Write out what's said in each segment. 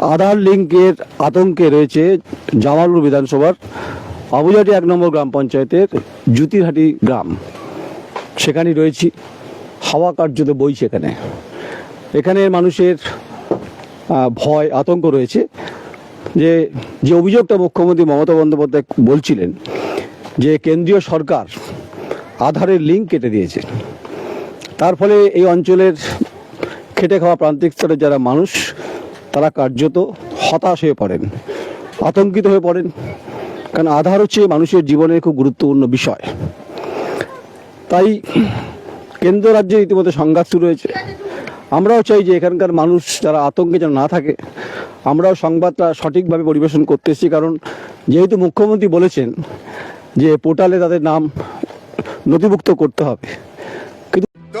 আধার লিঙ্কের আতঙ্কে রয়েছে জামালপুর বিধানসভার আবুজাটি এক নম্বর গ্রাম পঞ্চায়েতের জুতিরহাটি গ্রাম। সেখানে রয়েছি। হাওয়া কার্যত বই সেখানে। এখানে মানুষের ভয়, আতঙ্ক রয়েছে। যে যে অভিযোগটা মুখ্যমন্ত্রী মমতা বন্দ্যোপাধ্যায় বলছিলেন যে কেন্দ্রীয় সরকার আধারের লিঙ্ক কেটে দিয়েছে। তার ফলে এই অঞ্চলের খেটে খাওয়া প্রান্তিক স্তরের যারা মানুষ তারা কার্যত হতাশ হয়ে পড়েন, আতঙ্কিত হয়ে পড়েন, কারণ আধার হচ্ছে মানুষের জীবনের খুব গুরুত্বপূর্ণ বিষয়। তাই কেন্দ্র রাজ্যে ইতিমধ্যে সংঘাত শুরু হয়েছে। আমরাও চাই যে এখানকার মানুষ যারা আতঙ্কে যেন না থাকে, আমরাও সংবাদটা সঠিকভাবে পরিবেশন করতে এসেছি কারণ যেহেতু মুখ্যমন্ত্রী বলেছেন যে পোর্টালে তাদের নাম নথিভুক্ত করতে হবে। तो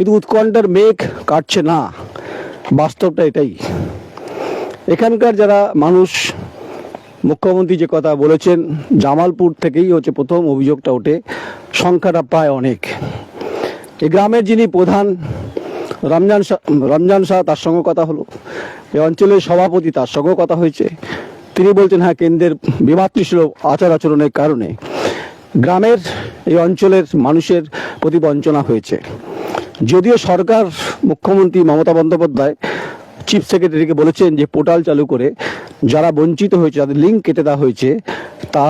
কিন্তু উৎকণ্ঠার মেঘ কাটছে না। বাস্তবটা এটাই। এখানকার যারা মানুষ, মুখ্যমন্ত্রী যে কথা বলেছেন, জামালপুর থেকেই হচ্ছে প্রথম অভিযোগটা ওঠে, সংখ্যাটা প্রায় অনেক। এই গ্রামের যিনি প্রধান, রমজান শাহ রমজান শাহ, তার সঙ্গে কথা হলো। এই অঞ্চলের সভাপতি, তার সঙ্গেও কথা হয়েছে। তিনি বলছেন হ্যাঁ কেন্দ্রের বিমাতৃসুলভ আচার আচরণের কারণে গ্রামের, এই অঞ্চলের মানুষের প্রতি বঞ্চনা হয়েছে। যদিও সরকার, মুখ্যমন্ত্রী মমতা বন্দ্যোপাধ্যায় চিফ সেক্রেটারিকে বলেছেন যে পোর্টাল চালু করে যারা বঞ্চিত হয়েছে, যাদের লিঙ্ক কেটে দেওয়া হয়েছে তা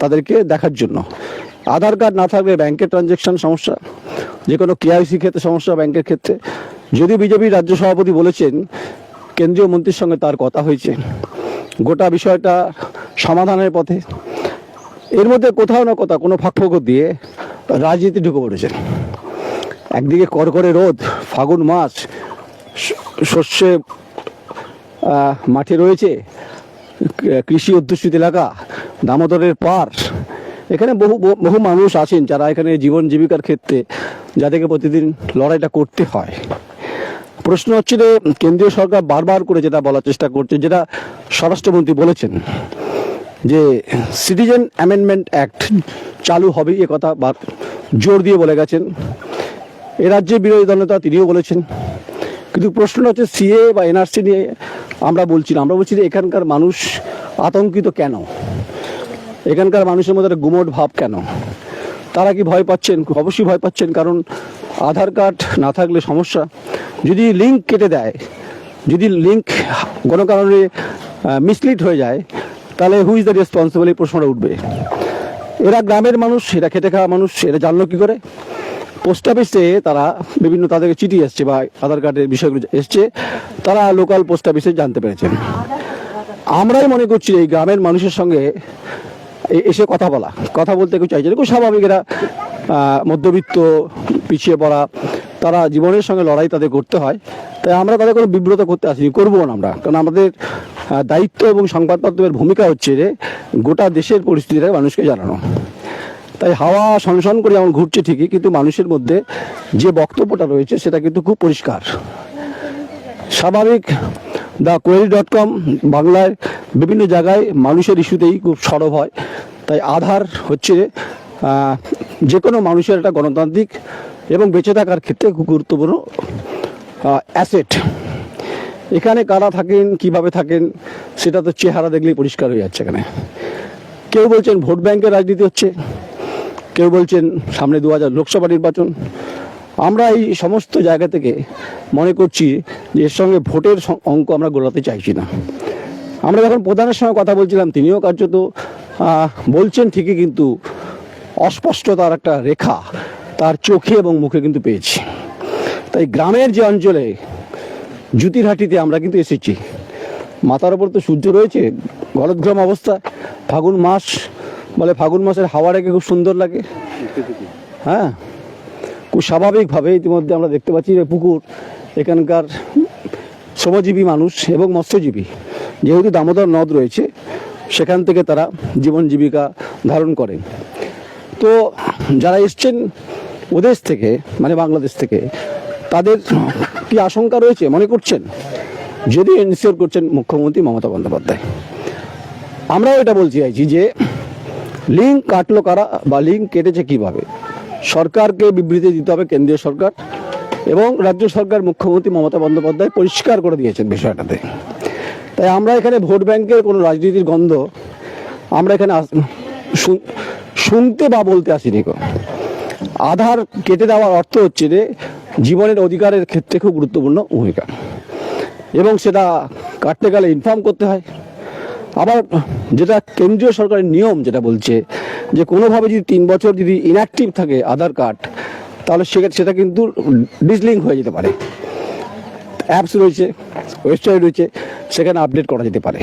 তাদেরকে দেখার জন্য। আধার কার্ড না থাকলে ব্যাংকের ট্রানজ্যাকশন সমস্যা, যে কোনো কেআইসি ক্ষেত্রে সমস্যা ব্যাংকের ক্ষেত্রে। যদিও বিজেপির রাজ্য সভাপতি বলেছেন, কেন্দ্রীয় মন্ত্রীর সঙ্গে তার কথা হয়েছে। গোটা বিষয়টা সমাধানের পথে। এর মধ্যে কোথাও না কোথাও কোনো ফাঁকফোকর দিয়ে রাজনীতি ঢুকে পড়েছে। একদিকে করকরে রোদ, ফাগুন মাস শস্যে মাঠে রয়েছে কৃষি অধ্যুষিত এলাকা, দামোদরের পার। এখানে বহু, বহু- মানুষ আছেন যারা এখানে জীবন জীবিকার ক্ষেত্রে যাদেরকে প্রতিদিন লড়াইটা করতে হয়। প্রশ্ন হচ্ছে যে, কেন্দ্রীয় সরকার বারবার করে যেটা বলার চেষ্টা করছে, যেটা স্বরাষ্ট্রমন্ত্রী বলেছেন, যে সিটিজেন অ্যামেন্ডমেন্ট অ্যাক্ট চালু হবে, এ কথা জোর দিয়ে বলে গেছেন। এ রাজ্যের বিরোধী দলনেতা তিনিও বলেছেন। কিন্তু প্রশ্নটা হচ্ছে, সিএ বা এনআরসি নিয়ে আমরা বলছি না। আমরা বলছি যে এখানকার মানুষ আতঙ্কিত কেন? এখানকার মানুষের মধ্যে একটা গুমট ভাব কেন? তারা কি ভয় পাচ্ছেন? অবশ্যই ভয় পাচ্ছেন, কারণ আধার কার্ড না থাকলে সমস্যা। যদি লিঙ্ক কেটে দেয়, যদি লিঙ্ক কোনো কারণে মিসলিড হয়ে যায়, তাহলে হু ইজ দ্য রেসপন্সিবল এই প্রশ্নটা উঠবে। এরা গ্রামের মানুষ, এরা খেটে খাওয়া মানুষ, এরা জানলো কি করে? পোস্ট অফিসে তারা বিভিন্ন তাদেরকে চিঠি এসছে বা আধার কার্ডের বিষয়গুলো এসছে, তারা লোকাল পোস্ট অফিসে জানতে পেরেছেন। আমরাই মনে করছি এই গ্রামের মানুষের সঙ্গে এসে কথা বলা। কথা বলতে কেউ চাইছে খুব স্বাভাবিক এরা মধ্যবিত্ত, পিছিয়ে পড়া, তারা জীবনের সঙ্গে লড়াই তাদের করতে হয়। তাই আমরা তাদের কোনো বিব্রত করতে আসিনি, করব না আমরা। কারণ আমাদের দায়িত্ব এবং সংবাদ মাধ্যমের ভূমিকা হচ্ছে যে গোটা দেশের পরিস্থিতিটা মানুষকে জানানো। তাই হাওয়া সনসন করে যেমন ঘুরছে ঠিকই, কিন্তু মানুষের মধ্যে যে বক্তব্যটা রয়েছে সেটা কিন্তু খুব পরিষ্কার। স্বাভাবিক, দ্য কোয়েরি ডট কম বাংলায় বিভিন্ন জায়গায় মানুষের ইস্যুতেই খুব সরব হয়। তাই আধার হচ্ছে যে কোনো মানুষের একটা গণতান্ত্রিক এবং বেঁচে থাকার ক্ষেত্রে খুব গুরুত্বপূর্ণ অ্যাসেট এখানে কারা থাকেন, কীভাবে থাকেন, সেটা তো চেহারা দেখলেই পরিষ্কার হয়ে যাচ্ছে এখানে। কেউ বলছেন ভোট ব্যাংকের রাজনীতি হচ্ছে কেউ বলছেন সামনে দু হাজার লোকসভা নির্বাচন। আমরা এই সমস্ত জায়গা থেকে মনে করছি যে এর সঙ্গে ভোটের অঙ্ক আমরা গোলাতে চাইছি না। আমরা যখন প্রধানের সঙ্গে কথা বলছিলাম, তিনিও কার্যত বলছেন ঠিকই কিন্তু অস্পষ্টতার একটা রেখা তার চোখে এবং মুখে কিন্তু পেয়েছি। তাই গ্রামের যে অঞ্চলে জুতিরহাটিতে আমরা কিন্তু এসেছি, মাথার ওপর তো সূর্য রয়েছে, গলদঘ্রম অবস্থা ফাগুন মাস বলে ফাগুন মাসের হাওয়া রেখে খুব সুন্দর লাগে। হ্যাঁ? খুব স্বাভাবিকভাবে ইতিমধ্যে আমরা দেখতে পাচ্ছি যে পুকুর, এখানকার শ্রমজীবী মানুষ এবং মৎস্যজীবী। যেহেতু দামোদর নদ রয়েছে, সেখান থেকে তারা জীবন জীবিকা ধারণ করেন। তো যারা এসছেন ওদেশ থেকে মানে বাংলাদেশ থেকে, তাদের কি আশঙ্কা রয়েছে? মনে করছেন? যদি এনসিওর করছেন মুখ্যমন্ত্রী মমতা বন্দ্যোপাধ্যায়। আমরাও এটা বলছি চাইছি যে লিঙ্ক কাটলো কারা বা লিঙ্ক কেটেছে কীভাবে? সরকারকে বিবৃতি দিতে হবে, কেন্দ্রীয় সরকার এবং রাজ্য সরকার মুখ্যমন্ত্রী মমতা বন্দ্যোপাধ্যায় পরিষ্কার করে দিয়েছেন বিষয়টাতে। তাই আমরা এখানে ভোট ব্যাংকের কোনো রাজনীতির গন্ধ আমরা এখানে শুনতে বা বলতে আসিনি। আধার কেটে দেওয়ার অর্থ হচ্ছে যে জীবনের অধিকারের ক্ষেত্রে খুব গুরুত্বপূর্ণ ভূমিকা এবং সেটা কাটতে গেলে ইনফর্ম করতে হয়। আবার যেটা কেন্দ্রীয় সরকারের নিয়ম যেটা বলছে, যে কোনোভাবে যদি তিন বছর যদি ইনঅ্যাক্টিভ থাকে আধার কার্ড, তাহলে সেটা সেটা কিন্তু ডিসলিঙ্ক হয়ে যেতে পারে। অ্যাপস রয়েছে ওয়েবসাইট রয়েছে, সেখানে আপডেট করা যেতে পারে।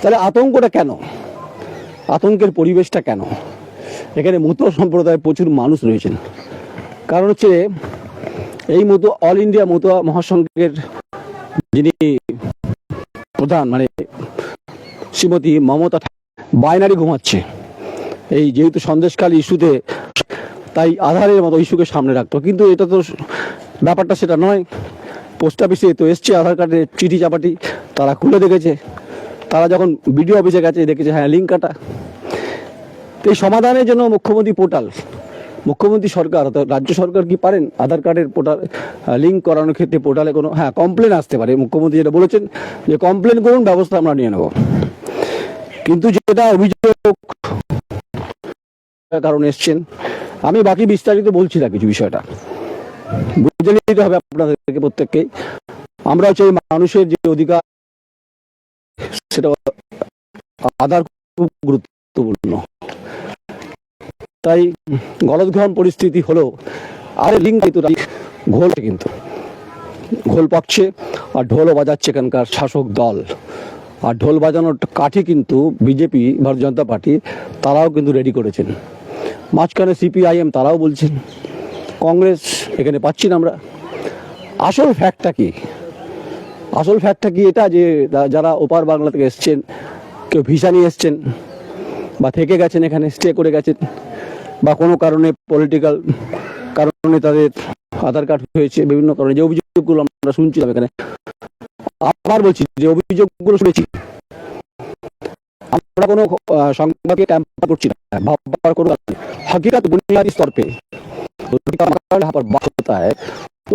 তাহলে আতঙ্কটা কেন? আতঙ্কের পরিবেশটা কেন? এখানে মতো সম্প্রদায়ের প্রচুর মানুষ রয়েছেন। কারণ হচ্ছে এই মতো অল ইন্ডিয়া মতুয়া মহাসংঘের যিনি প্রধান মানে শ্রীমতী মমতা বাইনারি ঘুমাচ্ছে। এই যেহেতু সন্দেশকালী ইস্যুতে, তাই আধারের মতো ইস্যুকে সামনে রাখতো। কিন্তু এটা তো ব্যাপারটা সেটা নয়। পোস্ট অফিসে তো এসছে আধার কার্ডের চিঠি চাপাটি, তারা খুলে দেখেছে। তারা যখন বিডিও অফিসে গেছে, দেখেছে হ্যাঁ লিঙ্ক কাটা। তো এই সমাধানের জন্য মুখ্যমন্ত্রী পোর্টাল। মুখ্যমন্ত্রী সরকার রাজ্য সরকার কি পারেন? আধার কার্ডের পোর্টাল লিঙ্ক করানোর ক্ষেত্রে পোর্টালে কোনো হ্যাঁ কমপ্লেন আসতে পারে। মুখ্যমন্ত্রী যেটা বলেছেন যে, কমপ্লেন করুন, ব্যবস্থা আমরা নিয়ে নেব। কিন্তু যেটা অভিযোগ কারণ এসছেন, আমি বাকি বিস্তারিত বলছি না কিছু বিষয়টা। বুঝে নিতে হবে আপনাদেরকে প্রত্যেককেই। আমরা এই মানুষের যে অধিকার, সেটা আধার খুব গুরুত্বপূর্ণ। তাই গলদঘন পরিস্থিতি হলো আর কিন্তু ঘোল কিন্তু। ঘোল পাচ্ছে আর ঢোলও বাজাচ্ছে এখানকার শাসক দল। আর ঢোল বাজানোর কাঠি কিন্তু বিজেপি, ভারতীয় জনতা পার্টি, তারাও কিন্তু রেডি করেছেন। মাঝখানে সিপিআইএম তারাও বলছেন, কংগ্রেস এখানে পাচ্ছি না আমরা। আসল ফ্যাক্টটা কি? আসল ফ্যাক্টটা কি এটা যে যারা ওপার বাংলা থেকে এসছেন, কেউ ভিসা নিয়ে এসছেন, বা থেকে গেছেন এখানে স্টে করে গেছেন, বা কোনো কারণে পলিটিক্যাল কারণে তাদের আধার কার্ড হয়েছে, বিভিন্ন কারণে যে অভিযোগগুলো আমরা শুনছিলাম এখানে আবার বলছি যে অভিযোগগুলো শুনেছি আমরা কোনো আহ, সংবাদকে ট্যাম্পার করছি না ভাববার কোনো কারণ নেই। हकीकत बुनियादी स्तर पे उसका मकान यहाँ पर बात होता है तो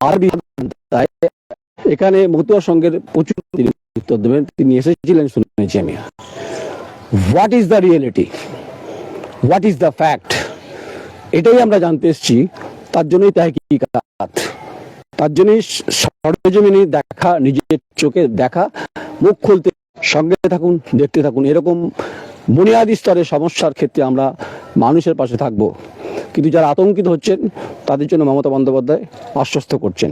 আর भी बनता है এখানে মতুয়া সঙ্গের প্রচুর তিনি উত্তর দেবেন তিনি এসেছিলেন শুনেছি আমি what is the reality what is the fact এটাই আমরা জানতে এসেছি তার জন্যই তাহকিকাত তার জন্যই সরজমিনে দেখা, নিজের চোখে দেখা, মুখ খুলতে, সঙ্গে থাকুন, দেখতে থাকুন। এরকম বুনিয়াদি স্তরের সমস্যার ক্ষেত্রে আমরা মানুষের পাশে থাকব। কিন্তু যারা আতঙ্কিত হচ্ছেন, তাদের জন্য মমতা বন্দ্যোপাধ্যায় আশ্বস্ত করছেন।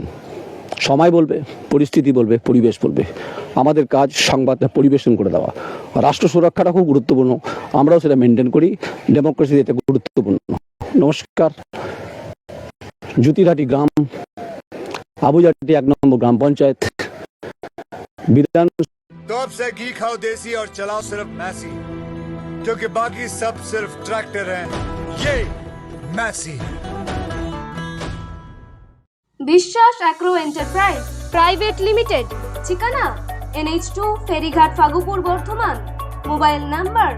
সময় বলবে, পরিস্থিতি বলবে, পরিবেশ বলবে। আমাদের কাজ সংবাদটা পরিবেশন করে দেওয়া। রাষ্ট্র সুরক্ষাটা খুব গুরুত্বপূর্ণ। আমরাও সেটা মেনটেন করি। ডেমোক্রেসি এটা গুরুত্বপূর্ণ। নমস্কার। জুতিরাটি গ্রাম আবুজাটি এক নম্বর গ্রাম পঞ্চায়েত বিধান तो अब से घी खाओ देसी और चलाओ सिर्फ मैसी क्योंकि बाकी सब सिर्फ ट्रैक्टर हैं ये Massey Biswas Agro Enterprise Private Limited ঠিকানা NH two Ferighat Fagupur Bardhaman mobile number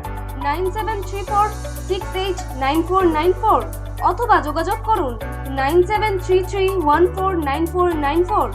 nine seven three four six eight nine four nine four অথবা যোগাযোগ করুন nine seven three three one four nine four nine four.